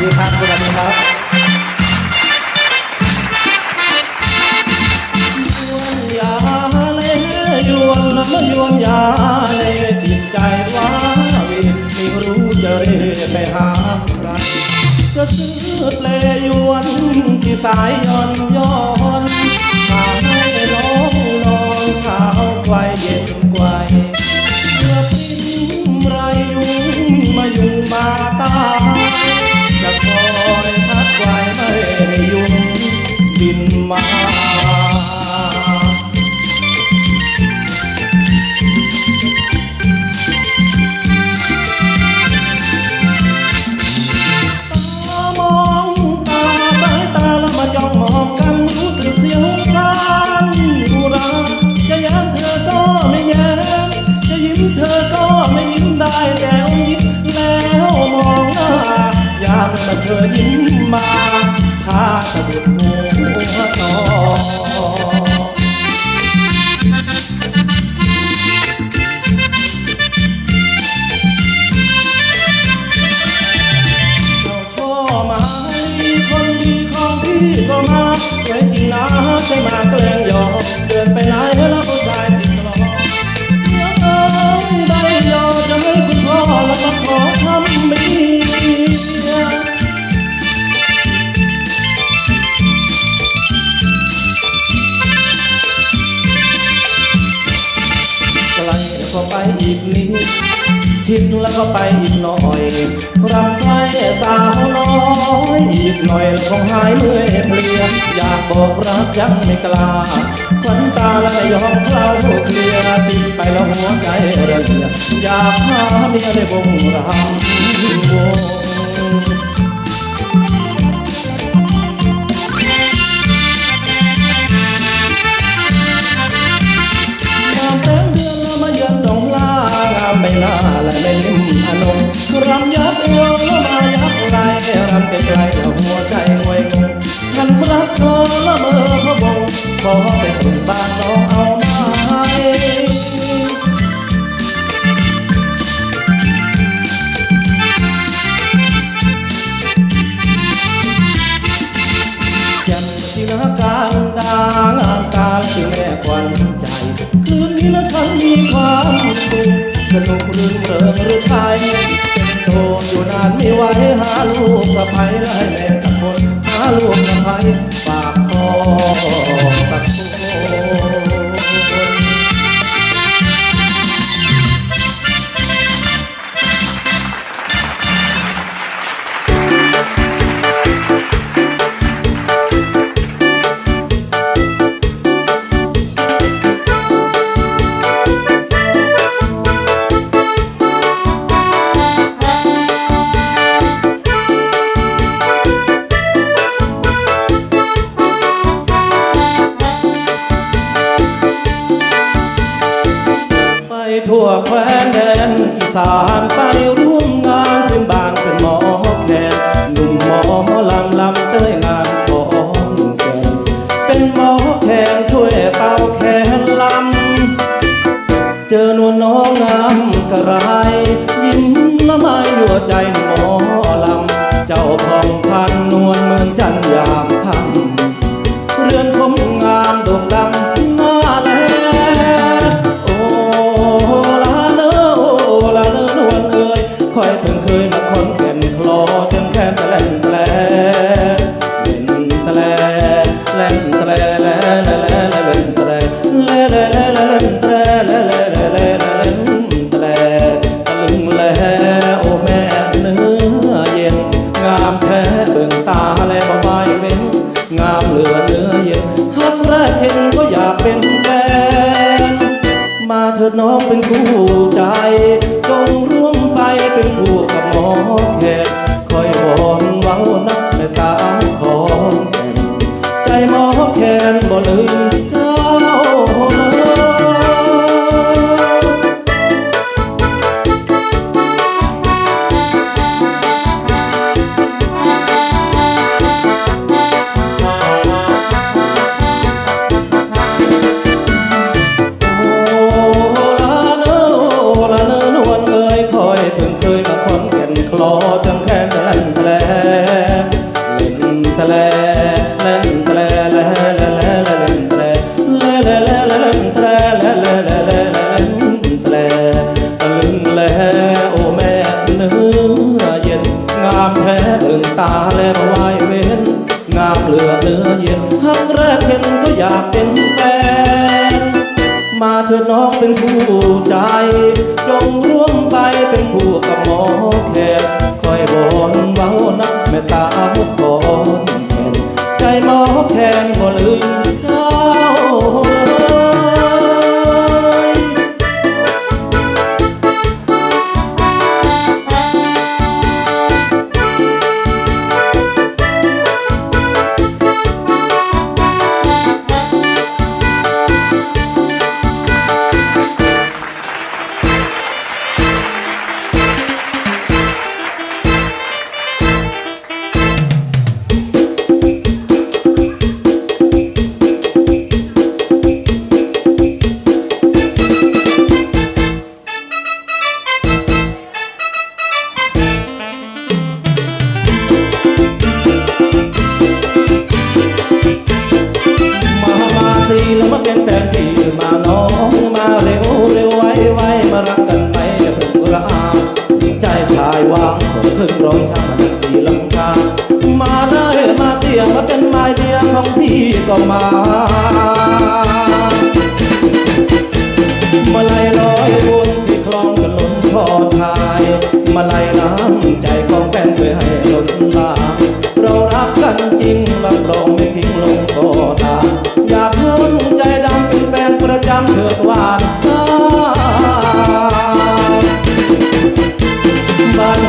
ดีครับสวัสดีครับยวนยาเลยยวนน้ำยวนยาเลยจิตใจว้าวิไม่รู้จะเรียกไปหาใครจะซื้อเลยวนที่สายย้อนย้อน แล้วยิ้มแล้วมองหน้า ยามเมื่อเธอยิ้มมาถ้าสะดุดหัวต่อ ก็ไปอีกนิดชิดแล้วก็ไปอีกหน่อยรำไทยสาวน้อยอีกหน่อยแล้วคงหายเมื่อยเพลียอยากบอกรักยังไม่กล้าควันตาและไม่ยอมเคล้าเคลียร์ทิ้งไปแล้วหัวใจระเหียอยากหาเมียได้บงรำวง รำยับเอวแล้วมายับไหลรำไกลๆแล้วหัวใจไวยงงฉันรักเธอละเมอพะวงขอไปถึงบ้านน้องเอาไหมจำที่รักการดางาการที่แม่ควันใจ คืนนี้นะฉันมีความ สุขสนุกรื่นเริงหรือไทยโทอยู่นานไม่ไหวหาลูกสะพ้ายไล่แม่ตะคนหาลูกกับไผ่ปากคอ la la la la. มาเถิดน้องเป็นผู้ใจ จงร่วมไปเป็นผู้กับหมอแขกคอยบอนเบานักแม่ตาขอนแก่นใจหมอแขนบ่ลืม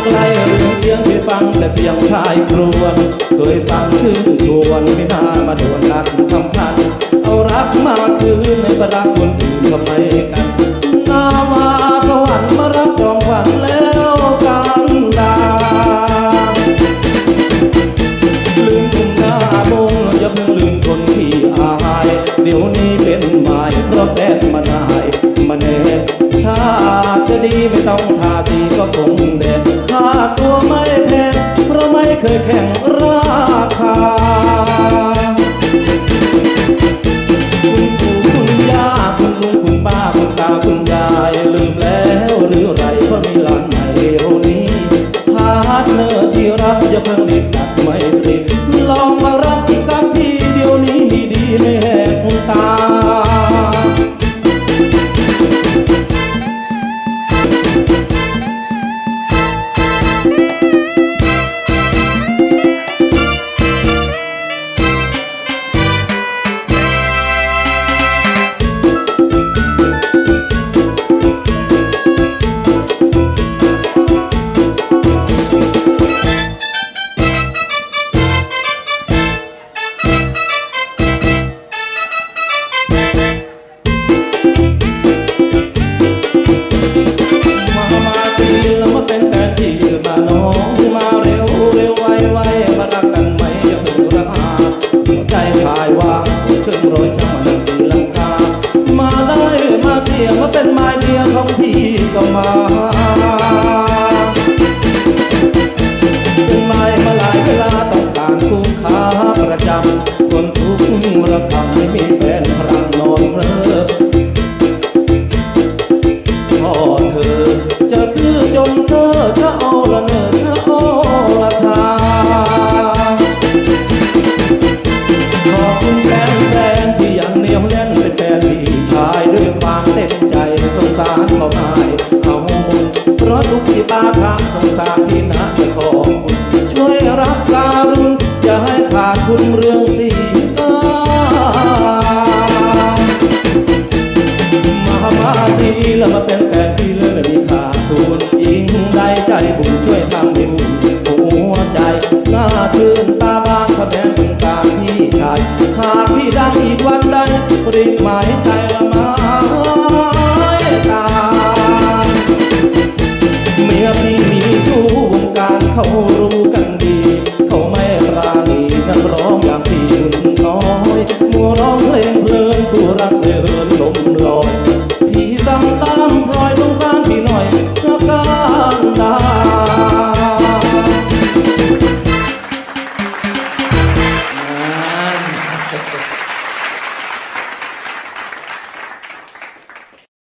ไกลเรื่องเพียงเคยฟังแต่เพียงชายครวนเคยฟังขึ้นทวนไม่นามาดวนนักทำพันเอารักมาคืนให้ประรักคนอื่นทำไมกัน เพราะทุกที่ตาทางต้องสารที่นาจะของคุณช่วยรับการุณอย่าให้ขาดคุณเรื่องสีตามามาดีแล้วมาเป็นแฟนที่เลิศมีขาดทุนยิ่งได้ใจบุญช่วยทำให้บุญ